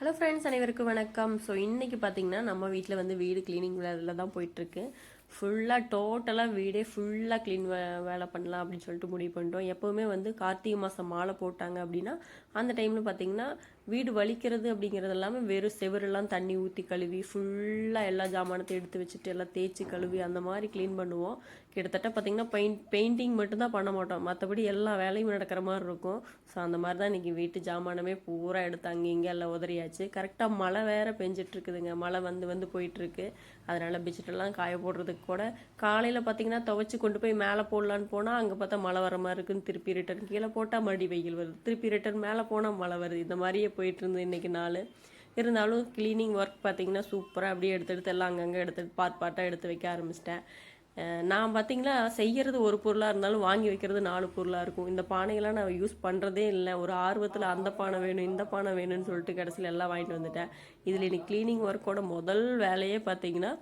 Hello friends அனைவருக்கும் வணக்கம். So இன்றைக்கி பார்த்தீங்கன்னா நம்ம வீட்டில் வந்து வீடு க்ளீனிங் வேலையில் தான் போயிட்டுருக்கு. ஃபுல்லாக டோட்டலாக வீடே ஃபுல்லாக க்ளீன் வே வேலை பண்ணலாம் அப்படின்னு சொல்லிட்டு முடிவு பண்ணிட்டோம். எப்போவுமே வந்து கார்த்திகை மாதம் மாலை போட்டாங்க அப்படின்னா அந்த டைமில் பார்த்தீங்கன்னா வீடு வலிக்கிறது அப்படிங்கிறது எல்லாமே வெறும் செவரெல்லாம் தண்ணி ஊற்றி கழுவி ஃபுல்லாக எல்லா ஜாமானத்தையும் எடுத்து வச்சுட்டு எல்லாம் தேய்ச்சி கழுவி அந்த மாதிரி க்ளீன் பண்ணுவோம். கிட்டத்தட்ட பார்த்தீங்கன்னா பெயிண்ட் பெயிண்டிங் மட்டும்தான் பண்ண மாட்டோம். மற்றபடி எல்லா வேலையும் நடக்கிற மாதிரி இருக்கும். ஸோ அந்த மாதிரி தான் இன்றைக்கி வீட்டு ஜாமானமே பூரா எடுத்து அங்கே இங்கே எல்லாம் உதறியாச்சு. கரெக்டாக மழை வேறு பெஞ்சிட்ருக்குதுங்க மழை வந்து வந்து போயிட்டுருக்கு. அதனால் பெட்ஷீட்டெல்லாம் காய போடுறதுக்கு கூட காலையில் பார்த்தீங்கன்னா துவைச்சி கொண்டு போய் மேலே போடலான்னு போனால் அங்கே பார்த்தா மழை வர மாதிரி இருக்குன்னு திருப்பி ரிட்டர்ன் கீழே போட்டால் மறுபடி வெயில் வருது. திருப்பி ரிட்டர்ன் மேலே போனால் மழை வருது. இந்த மாதிரியே போயிட்டுருந்து இன்றைக்கி நாள். இருந்தாலும் க்ளீனிங் ஒர்க் பார்த்தீங்கன்னா சூப்பராக அப்படியே எடுத்து எடுத்து எல்லாம் அங்கங்கே எடுத்து பார்ட் பார்ட்டாக எடுத்து வைக்க ஆரம்பிச்சிட்டேன். நான் பார்த்தீங்களா செய்கிறது ஒரு பொருளாக இருந்தாலும் வாங்கி வைக்கிறது நாலு பொருளாக இருக்கும். இந்த பானைகள்லாம் நான் யூஸ் பண்ணுறதே இல்லை. ஒரு ஆர்வத்தில் அந்த பானை வேணும் இந்த பானை வேணும்னு சொல்லிட்டு கடைசியில் எல்லாம் வாங்கிட்டு வந்துட்டேன். இதில் இன்னைக்கு க்ளீனிங் ஒர்க்கோட முதல் வேலையே பார்த்தீங்கன்னா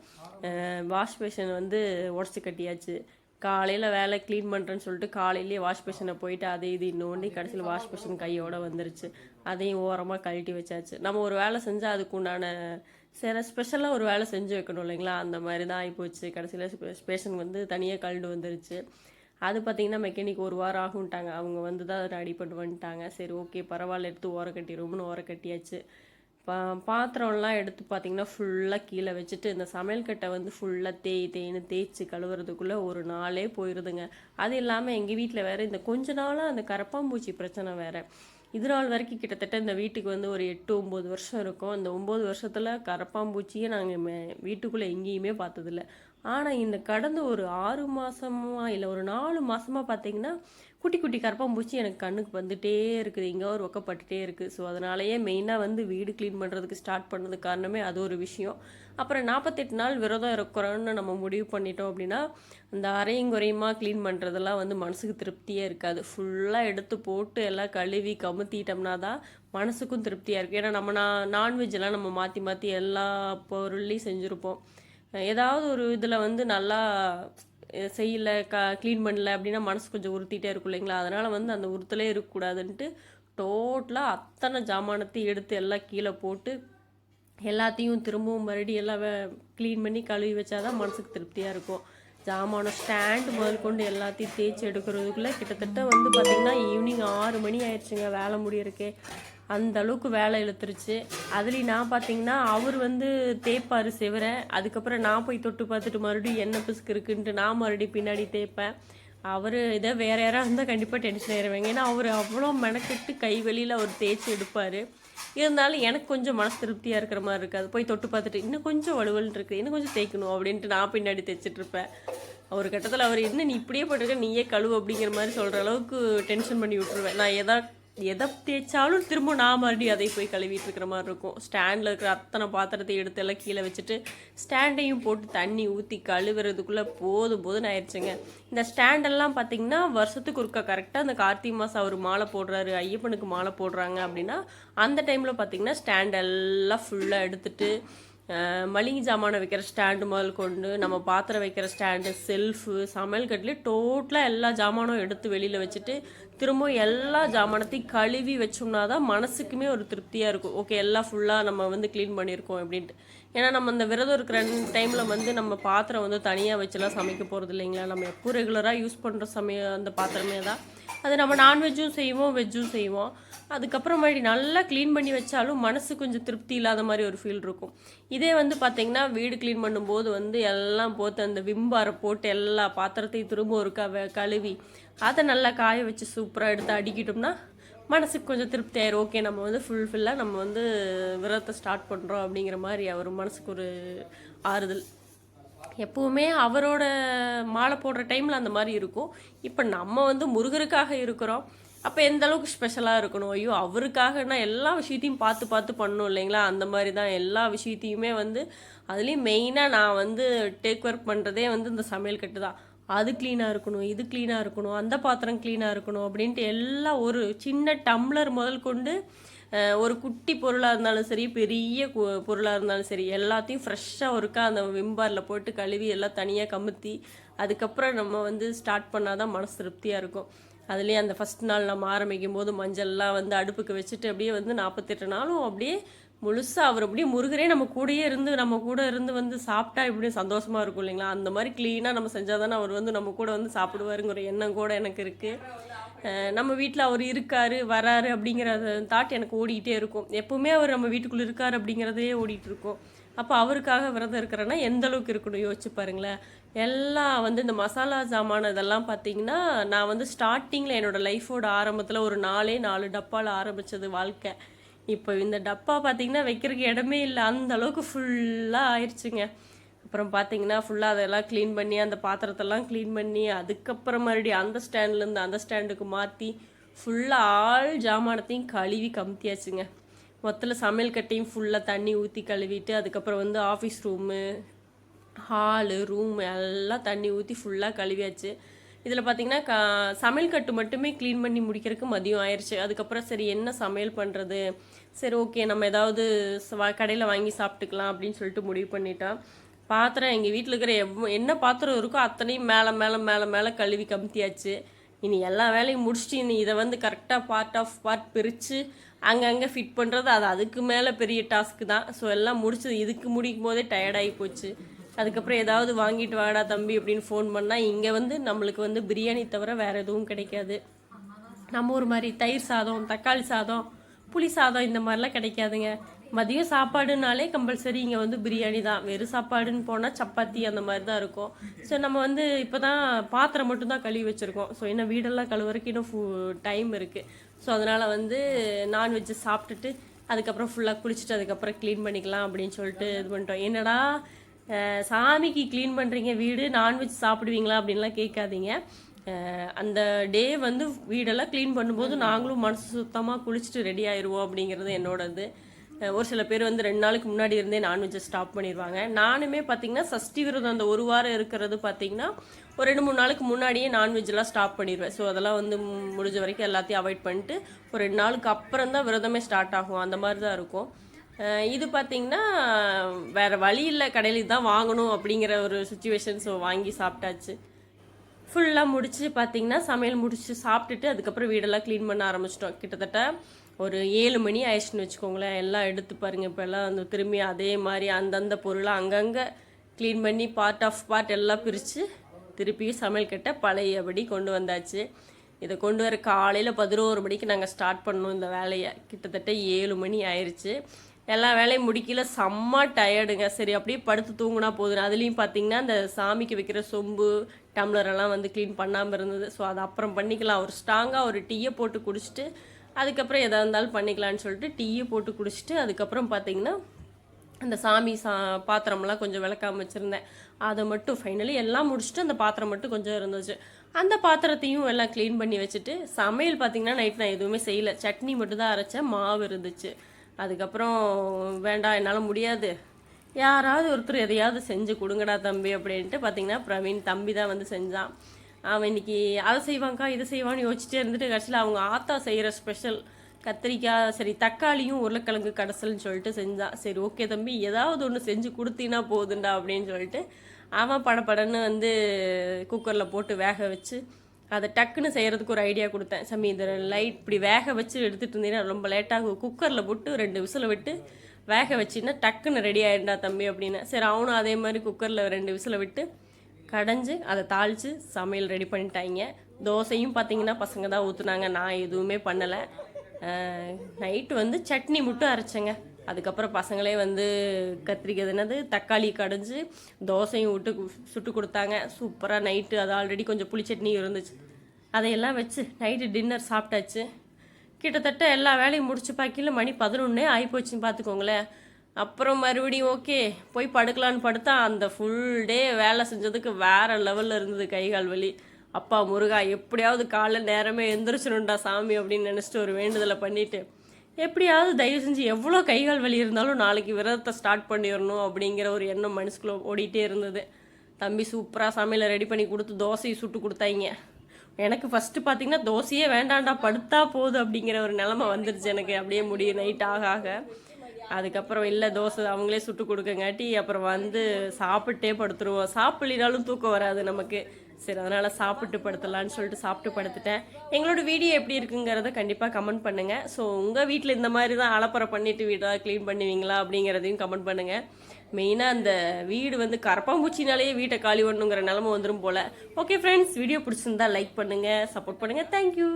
வாஷ் பேஷன் வந்து உடச்சி கட்டியாச்சு. காலையில் வேலை க்ளீன் பண்ணுறேன்னு சொல்லிட்டு காலையிலேயே வாஷ் பேஷனை போயிட்டு அதே இது இன்னொன்று கடைசியில் வாஷ் பேஷன் கையோடு வந்துருச்சு. அதையும் ஓரமாக கழட்டி வச்சாச்சு. நம்ம ஒரு வேலை செஞ்சால் அதுக்கு உண்டான சில ஸ்பெஷலாக ஒரு வேலை செஞ்சு வைக்கணும் இல்லைங்களா? அந்த மாதிரி தான் ஆகிப்போச்சு கடைசியில் ஸ்பேஷன் வந்து தனியாக கழண்டு வந்துருச்சு. அது பார்த்திங்கன்னா மெக்கானிக் ஒரு வாரம் ஆகும்ட்டாங்க. அவங்க வந்து தான் ரெடி பண்ணி வந்துட்டாங்க. சரி ஓகே பரவாயில்ல எடுத்து ஓர கட்டிடுவோம்னு ஓர கட்டியாச்சு. பா பாத்திரம்லாம் எடுத்து பார்த்தீங்கன்னா ஃபுல்லாக கீழே வச்சுட்டு இந்த சமையல் கட்டை வந்து ஃபுல்லாக தேய் தேய்னு தேய்ச்சி கழுவுறதுக்குள்ளே ஒரு நாளே போயிடுதுங்க அது இல்லாமல் எங்கள் வீட்டில் வேறு இந்த கொஞ்ச நாளாக அந்த கரப்பாம்பூச்சி பிரச்சனை வேறு. இது நாள் வரைக்கும் கிட்டத்தட்ட இந்த வீட்டுக்கு வந்து ஒரு எட்டு ஒம்பது வருஷம் இருக்கும். அந்த ஒம்பது வருஷத்தில் கரப்பாம்பூச்சியை நாங்கள் மே வீட்டுக்குள்ளே எங்கேயுமே பார்த்ததில்ல. ஆனால் இந்த கடந்த ஒரு ஆறு மாதமாக இல்லை ஒரு நாலு மாதமாக பார்த்தீங்கன்னா குட்டி குட்டி கரப்பாம்பூச்சி எனக்கு கண்ணுக்கு வந்துட்டே இருக்குது. இங்கே ஒரு ஒக்கப்பட்டுட்டே இருக்குது ஸோ அதனாலேயே மெயினாக வந்து வீடு க்ளீன் பண்ணுறதுக்கு ஸ்டார்ட் பண்ணது காரணமே அது ஒரு விஷயம். அப்புறம் நாற்பத்தெட்டு நாள் விரதம் இருக்கிறோன்னு நம்ம முடிவு பண்ணிட்டோம் அப்படின்னா அந்த அரையும் குறையுமா க்ளீன் பண்ணுறதெல்லாம் வந்து மனசுக்கு திருப்தியே இருக்காது. ஃபுல்லாக எடுத்து போட்டு எல்லாம் கழுவி கமுத்திட்டோம்னா தான் மனசுக்கும் திருப்தியாக இருக்குது ஏன்னா நம்ம நான் நான்வெஜ்லாம் நம்ம மாற்றி மாற்றி எல்லா பொருள்லையும் செஞ்சுருப்போம். ஏதாவது ஒரு இதில் வந்து நல்லா செய்யலை செய்யல க க்ளீன் பண்ணல அப்படின்னா மனசு கொஞ்சம் உறுத்திட்டே இருக்கும் இல்லைங்களா? அதனால் வந்து அந்த உறுத்தலே இருக்கக்கூடாதுன்ட்டு டோட்டலாக அத்தனை ஜாமானத்தையும் எடுத்து எல்லாம் கீழே போட்டு எல்லாத்தையும் திரும்பவும் மறுபடியும் எல்லாம் க்ளீன் பண்ணி கழுவி வச்சாதான் மனசுக்கு திருப்தியாக இருக்கும். ஜாமானம் ஸ்டாண்டு முதல் கொண்டு எல்லாத்தையும் தேய்ச்சி எடுக்கிறதுக்குள்ளே கிட்டத்தட்ட வந்து பார்த்திங்கன்னா ஈவினிங் ஆறு மணி ஆயிடுச்சுங்க வேலை முடியறக்கே. அந்த அளவுக்கு வேலை இழுத்துருச்சு. அதுலேயும் நான் பார்த்தீங்கன்னா அவர் வந்து தேய்ப்பார் செவரை. அதுக்கப்புறம் நான் போய் தொட்டு பார்த்துட்டு மறுபடியும் என்ன பிசுக்கு இருக்குன்ட்டு நான் மறுபடியும் பின்னாடி தேய்ப்பேன். அவர் இதை வேற யாராக இருந்தால் கண்டிப்பாக டென்ஷன் ஆயிடுவாங்க ஏன்னா அவர் அவ்வளோ மெனக்கெட்டு கை வெளியில் அவர் தேய்ச்சி எடுப்பார். இருந்தாலும் எனக்கு கொஞ்சம் மனசு திருப்தியாக இருக்கிற மாதிரி இருக்காது போய் தொட்டு பார்த்துட்டு இன்னும் கொஞ்சம் வலுவல் இருக்குது இன்னும் கொஞ்சம் தேய்க்கணும் அப்படின்ட்டு நான் பின்னாடி தைச்சிட்ருப்பேன் அவர் ஒரு கட்டத்தில் அவர் என்ன நீ இப்படியே போட்டிருக்க? நீயே கழுவு அப்படிங்கிற மாதிரி சொல்கிற அளவுக்கு டென்ஷன் பண்ணி விட்ருவேன் நான் எதா எதை தேய்ச்சாலும் திரும்ப நான் மறுபடியும் அதை போய் கழுவிட்டு இருக்கிற மாதிரி இருக்கும். ஸ்டாண்டில் இருக்கிற அத்தனை பாத்திரத்தை எடுத்து எல்லாம் கீழே வச்சுட்டு ஸ்டாண்டையும் போட்டு தண்ணி ஊற்றி கழுவுறதுக்குள்ளே போதும் போதும்னு ஆயிடுச்சுங்க. இந்த ஸ்டாண்டெல்லாம் பார்த்தீங்கன்னா வருஷத்துக்கு ஒருக்கா கரெக்டாக அந்த கார்த்திகை மாதம் அவர் மாலை போடுறாரு ஐயப்பனுக்கு மாலை போடுறாங்க அப்படின்னா அந்த டைமில் பார்த்தீங்கன்னா ஸ்டாண்ட் எல்லாம் ஃபுல்லாக எடுத்துட்டு மளிகை ஜாமானை வைக்கிற ஸ்டாண்டு முதல் கொண்டு நம்ம பாத்திரம் வைக்கிற ஸ்டாண்டு செல்ஃபு சமையல் கட்டிலே டோட்டலாக எல்லா ஜாமானும் எடுத்து வெளியில் வச்சுட்டு திரும்ப எல்லா ஜாமானத்தையும் கழுவி வச்சோம்னா தான் மனசுக்குமே ஒரு திருப்தியாக இருக்கும். ஓகே எல்லாம் ஃபுல்லாக நம்ம வந்து க்ளீன் பண்ணியிருக்கோம் அப்படின்ட்டு. ஏன்னா நம்ம இந்த விரதம் இருக்கிற டைமில் வந்து நம்ம பாத்திரம் வந்து தனியாக வச்சுலாம் சமைக்க போகிறது இல்லைங்களா? நம்ம எப்போ ரெகுலராக யூஸ் பண்ணுற சமய அந்த பாத்திரமே தான். அது நம்ம நான்வெஜ்ஜும் செய்வோம் வெஜ்ஜும் செய்வோம். அதுக்கப்புறமாடி நல்லா க்ளீன் பண்ணி வச்சாலும் மனசு கொஞ்சம் திருப்தி இல்லாத மாதிரி ஒரு ஃபீல் இருக்கும். இதே வந்து பார்த்தீங்கன்னா வீடு க்ளீன் பண்ணும்போது வந்து எல்லாம் போட்டு அந்த விம்பாரை போட்டு எல்லா பாத்திரத்தையும் திரும்ப ஒரு க கழுவி அதை நல்லா காய வச்சு சூப்பராக எடுத்து அடிக்கிட்டோம்னா மனசுக்கு கொஞ்சம் திருப்தி ஆயிரும். ஓகே நம்ம வந்து ஃபுல்ஃபில்லாக நம்ம வந்து விரதத்தை ஸ்டார்ட் பண்ணுறோம் அப்படிங்கிற மாதிரி அவர் மனசுக்கு ஒரு ஆறுதல். எப்பவுமே அவரோட மாலை போடுற டைமில் அந்த மாதிரி இருக்கும். இப்போ நம்ம வந்து முருகருக்காக இருக்கிறோம். அப்போ எந்த அளவுக்கு ஸ்பெஷலாக இருக்கணும்? ஐயோ அவருக்காகனா எல்லா விஷயத்தையும் பார்த்து பார்த்து பண்ணணும் இல்லைங்களா? அந்த மாதிரி தான் எல்லா விஷயத்தையுமே வந்து அதுலேயும் மெயினாக நான் வந்து டேக் ஒர்க் பண்ணுறதே வந்து இந்த சமையல் கட்டு தான். அது க்ளீனாக இருக்கணும் இது க்ளீனாக இருக்கணும் அந்த பாத்திரம் க்ளீனாக இருக்கணும் அப்படின்ட்டு எல்லாம் ஒரு சின்ன டம்ளர் முதல் கொண்டு ஒரு குட்டி பொருளாக இருந்தாலும் சரி பெரிய பொருளாக இருந்தாலும் சரி எல்லாத்தையும் ஃப்ரெஷ்ஷாக ஒருக்கா அந்த விம்பாரில் போட்டு கழுவி எல்லாம் தனியாக கமுத்தி அதுக்கப்புறம் நம்ம வந்து ஸ்டார்ட் பண்ணாதான் மனசு திருப்தியாக இருக்கும். அதுலேயே அந்த ஃபஸ்ட் நாள் நம்ம ஆரம்பிக்கும் போது மஞ்சள்லாம் வந்து அடுப்புக்கு வச்சுட்டு அப்படியே வந்து நாற்பத்தெட்டு நாளும் அப்படியே முழுசாக அவர் அப்படியே முருகரே நம்ம கூடயே இருந்து நம்ம கூட இருந்து வந்து சாப்பிட்டா இப்படியும் சந்தோஷமாக இருக்கும் இல்லைங்களா? அந்த மாதிரி க்ளீனாக நம்ம செஞ்சால் தானே அவர் வந்து நம்ம கூட வந்து சாப்பிடுவாருங்கிற எண்ணம் கூட எனக்கு இருக்குது நம்ம வீட்டில் அவர் இருக்காரு வராரு அப்படிங்கிற தாட் எனக்கு ஓடிக்கிட்டே இருக்கும். எப்போவுமே அவர் நம்ம வீட்டுக்குள்ளே இருக்கார் அப்படிங்கிறதே ஓடிட்டு இருக்கும். அப்போ அவருக்காக விரதம் இருக்கிறேன்னா எந்த அளவுக்கு இருக்கணும்? யோசிச்சு பாருங்களேன். எல்லாம் வந்து இந்த மசாலா சாமான இதெல்லாம் பார்த்தீங்கன்னா நான் வந்து ஸ்டார்டிங்கில் என்னோடய லைஃபோட ஆரம்பத்தில் ஒரு நாலே நாலு டப்பாவில் ஆரம்பித்தது வாழ்க்கை. இப்போ இந்த டப்பா பார்த்தீங்கன்னா வைக்கிறதுக்கு இடமே இல்லை. அந்த அளவுக்கு ஃபுல்லாக ஆயிடுச்சுங்க அப்புறம் பார்த்தீங்கன்னா ஃபுல்லாக அதெல்லாம் க்ளீன் பண்ணி அந்த பாத்திரத்தெல்லாம் க்ளீன் பண்ணி அதுக்கப்புறம் மறுபடியும் அந்த ஸ்டாண்ட்லேருந்து அந்த ஸ்டாண்டுக்கு மாற்றி ஃபுல்லாக ஆள் ஜாமானத்தையும் கழுவி கமுத்தியாச்சுங்க. மொத்தத்தில் சமையல் கட்டையும் ஃபுல்லாக தண்ணி ஊற்றி கழுவிட்டு அதுக்கப்புறம் வந்து ஆஃபீஸ் ரூமு ஹாலு ரூம் எல்லாம் தண்ணி ஊற்றி ஃபுல்லாக கழுவியாச்சு. இதில் பார்த்தீங்கன்னா க சமையல் கட்டு மட்டுமே க்ளீன் பண்ணி முடிக்கிறதுக்கு மதியம் ஆயிடுச்சு அதுக்கப்புறம் சரி என்ன சமையல் பண்ணுறது சரி ஓகே நம்ம ஏதாவது கடையில் வாங்கி சாப்பிட்டுக்கலாம் அப்படின்னு சொல்லிட்டு முடிவு பண்ணிட்டோம். பாத்திரம் எங்கள் வீட்டில் இருக்கிற எவ் என்ன பாத்திரம் இருக்கோ அத்தனையும் மேலே மேலே மேலே மேலே கழுவி கமுத்தியாச்சு. இனி எல்லா வேலையும் முடிச்சுட்டு இனி இதை வந்து கரெக்டாக பார்ட் ஆஃப் பார்ட் பிரித்து அங்கங்கே ஃபிட் பண்ணுறது அது அதுக்கு மேலே பெரிய டாஸ்க்கு தான். ஸோ எல்லாம் முடிச்சது இதுக்கு முடிக்கும் போதே டயர்டாகி போச்சு. அதுக்கப்புறம் ஏதாவது வாங்கிட்டு வாடா தம்பி அப்படின்னு ஃபோன் பண்ணால் இங்கே வந்து நம்மளுக்கு வந்து பிரியாணி தவிர வேறு எதுவும் கிடைக்காது. நம்ம ஊர் மாதிரி தயிர் சாதம் தக்காளி சாதம் புளி சாதம் இந்த மாதிரிலாம் கிடைக்காதுங்க. மதியம் சாப்பாடுனாலே கம்பல்சரி இங்கே வந்து பிரியாணி தான். வெறும் சாப்பாடுன்னு போனால் சப்பாத்தி அந்த மாதிரி தான் இருக்கும். ஸோ நம்ம வந்து இப்போ தான் பாத்திரம் மட்டும்தான் கழுவி வச்சுருக்கோம். ஸோ இன்னும் வீடெல்லாம் கழுவுறதுக்கு இன்னும் ஃபு டைம் இருக்குது ஸோ அதனால் வந்து நான்வெஜ்ஜு சாப்பிட்டுட்டு அதுக்கப்புறம் ஃபுல்லாக குளிச்சுட்டு அதுக்கப்புறம் க்ளீன் பண்ணிக்கலாம் அப்படின்னு சொல்லிட்டு இது பண்ணிட்டோம். என்னடா சாமிக்கு க்ளீன் பண்ணுறீங்க வீடு நான்வெஜ் சாப்பிடுவீங்களா அப்படின்லாம் கேட்காதீங்க. அந்த டே வந்து வீடெல்லாம் க்ளீன் பண்ணும்போது நாங்களும் மனசு சுத்தமாக குளிச்சுட்டு ரெடி ஆயிடுவோம் அப்படிங்கிறது என்னோடது. ஒரு சில பேர் வந்து ரெண்டு நாளுக்கு முன்னாடி இருந்தே நான்வெஜ்ஜை ஸ்டாப் பண்ணிடுவாங்க நானுமே பார்த்தீங்கன்னா சஷ்டி விரதம் அந்த ஒரு வாரம் இருக்கிறது பார்த்தீங்கன்னா ஒரு ரெண்டு மூணு நாளுக்கு முன்னாடியே நான்வெஜ்லாம் ஸ்டாப் பண்ணிடுவேன் ஸோ அதெல்லாம் வந்து முடிஞ்ச வரைக்கும் எல்லாத்தையும் அவாய்ட் பண்ணிட்டு ஒரு ரெண்டு நாளுக்கு அப்புறம் தான் விரதமே ஸ்டார்ட் ஆகும். அந்த மாதிரி தான் இருக்கும். இது பார்த்தீங்கன்னா வேறு வழி இல்லை. கடையில் தான் வாங்கணும் அப்படிங்கிற ஒரு சுச்சுவேஷன் ஸோ வாங்கி சாப்பிட்டாச்சு. ஃபுல்லாக முடிச்சு பார்த்தீங்கன்னா சமையல் முடிச்சு சாப்பிட்டுட்டு அதுக்கப்புறம் வீடெல்லாம் க்ளீன் பண்ண ஆரம்பிச்சிட்டோம். கிட்டத்தட்ட ஒரு ஏழு மணி ஆயிடுச்சுன்னு வச்சுக்கோங்களேன். எல்லாம் எடுத்து பாருங்க இப்போல்லாம் அந்த திரும்பி அதே மாதிரி அந்தந்த பொருளை அங்கங்கே க்ளீன் பண்ணி பார்ட் ஆஃப் பார்ட் எல்லாம் பிரித்து திருப்பி சமையல் கட்ட பழையபடி கொண்டு வந்தாச்சு. இதை கொண்டு வர காலையில் பதினோரு மணிக்கு நாங்கள் ஸ்டார்ட் பண்ணோம் இந்த வேலையை. கிட்டத்தட்ட ஏழு மணி ஆயிடுச்சு எல்லா வேலையும் முடிக்கல. செம்ம டயர்டுங்க சரி அப்படியே படுத்து தூங்கினா போதும். அதுலேயும் பார்த்தீங்கன்னா அந்த சாமிக்கு வைக்கிற சொம்பு டம்ளரெல்லாம் வந்து க்ளீன் பண்ணாமல் இருந்தது. ஸோ அது அப்புறம் பண்ணிக்கலாம். ஒரு ஸ்ட்ராங்காக ஒரு டீயை போட்டு குடிச்சிட்டு அதுக்கப்புறம் எதாக இருந்தாலும் பண்ணிக்கலாம்னு சொல்லிட்டு டீயை போட்டு குடிச்சிட்டு அதுக்கப்புறம் பார்த்தீங்கன்னா அந்த சாமி சா பாத்திரம்லாம் கொஞ்சம் விளக்காம வச்சுருந்தேன். அதை மட்டும் ஃபைனலி எல்லாம் முடிச்சுட்டு அந்த பாத்திரம் மட்டும் கொஞ்சம் இருந்துச்சு. அந்த பாத்திரத்தையும் எல்லாம் க்ளீன் பண்ணி வச்சுட்டு சமையல் பார்த்தீங்கன்னா நைட் நான் எதுவுமே செய்யல. சட்னி மட்டும் தான் அரைச்சேன் மாவு இருந்துச்சு. அதுக்கப்புறம் வேண்டாம் என்னால் முடியாது. யாராவது ஒருத்தர் எதையாவது செஞ்சு கொடுங்கடா தம்பி அப்படின்ட்டு பார்த்தீங்கன்னா பிரவீன் தம்பி தான் வந்து செஞ்சான். அவன் இன்னைக்கு அதை செய்வாங்க்கா இதை செய்வான்னு யோசிச்சுட்டே இருந்துட்டு கடைசியில் அவங்க ஆத்தா செய்கிற ஸ்பெஷல் கத்திரிக்காய் சரி தக்காளியும் உருளைக்கிழங்கு கடைசல்னு சொல்லிட்டு செஞ்சான் சரி ஓகே தம்பி ஏதாவது ஒன்று செஞ்சு கொடுத்தீங்கன்னா போதுண்டா அப்படின்னு சொல்லிட்டு அவன் படபடன்னு வந்து குக்கரில் போட்டு வேக வச்சு அதை டக்குன்னு செய்கிறதுக்கு ஒரு ஐடியா கொடுத்தேன். சாமி இந்த லைட் இப்படி வேக வச்சு எடுத்துகிட்டு இருந்தீங்கன்னா ரொம்ப லேட்டாகும் குக்கரில் போட்டு ரெண்டு விசிலை விட்டு வேக வச்சின்னா டக்குன்னு ரெடி ஆகிடா தம்பி அப்படின்னு. சரி அவனும் அதே மாதிரி குக்கரில் ரெண்டு விசிலை விட்டு கடைஞ்சு அதை தாளித்து சமையல் ரெடி பண்ணிட்டாங்க. தோசையும் பார்த்தீங்கன்னா பசங்க தான் ஊற்றுனாங்க நான் எதுவுமே பண்ணலை. நைட்டு வந்து சட்னி மட்டும் அரைச்சேங்க. அதுக்கப்புறம் பசங்களே வந்து கத்திரிக்காய் என்னது தக்காளி கடைஞ்சு தோசையும் விட்டு சுட்டு கொடுத்தாங்க. சூப்பராக நைட்டு அது ஆல்ரெடி கொஞ்சம் புளி சட்னி இருந்துச்சு. அதையெல்லாம் வச்சு நைட்டு டின்னர் சாப்பிட்டாச்சு. கிட்டத்தட்ட எல்லா வேலையும் முடிச்சு பார்க்கல மணி பதினொன்னே ஆகிப்போச்சுன்னு பார்த்துக்கோங்களேன் அப்புறம் மறுபடியும் ஓகே போய் படுக்கலான்னு படுத்தா அந்த ஃபுல் டே வேலை செஞ்சதுக்கு வேற லெவலில் இருந்தது கை கால் வலி. அப்பா முருகா எப்படியாவது காலைல நேரமே எந்திரிச்சிடும்டா சாமி அப்படின்னு நினச்சிட்டு ஒரு வேண்டுதலை பண்ணிவிட்டு எப்படியாவது தயவு செஞ்சு எவ்வளோ கை கால் வலி இருந்தாலும் நாளைக்கு விரதத்தை ஸ்டார்ட் பண்ணிடணும் அப்படிங்கிற ஒரு எண்ணம் மனசுக்குள்ளே ஓடிட்டே இருந்தது. தம்பி சூப்பராக சமையலை ரெடி பண்ணி கொடுத்து தோசையை சுட்டு கொடுத்தாங்க. எனக்கு ஃபஸ்ட்டு பார்த்தீங்கன்னா தோசையே வேண்டாம்டா படுத்தா போதும் அப்படிங்கிற ஒரு நிலமை வந்துருச்சு எனக்கு. அப்படியே முடியும் நைட் ஆக ஆக. அதுக்கப்புறம் இல்லை தோசை அவங்களே சுட்டு கொடுக்கங்காட்டி அப்புறம் வந்து சாப்பிட்டே படுத்துருவோம். சாப்பிடலினாலும் தூக்கம் வராது நமக்கு. சரி அதனால் சாப்பிட்டு படுத்தலான்னு சொல்லிட்டு சாப்பிட்டு படுத்துட்டேன். எங்களோட வீடியோ எப்படி இருக்குங்கிறத கண்டிப்பாக கமெண்ட் பண்ணுங்கள் ஸோ உங்கள் வீட்டில் இந்த மாதிரி தான் அலப்பறை பண்ணிவிட்டு வீடாக க்ளீன் பண்ணுவீங்களா அப்படிங்கிறதையும் கமெண்ட் பண்ணுங்கள் மெயினாக அந்த வீடு வந்து கரப்பாம்பூச்சினாலேயே வீட்டை காலி பண்ணுங்கிற நிலமை வந்துடும் போல். ஓகே ஃப்ரெண்ட்ஸ் வீடியோ பிடிச்சிருந்தா லைக் பண்ணுங்கள் சப்போர்ட் பண்ணுங்கள் தேங்க்யூ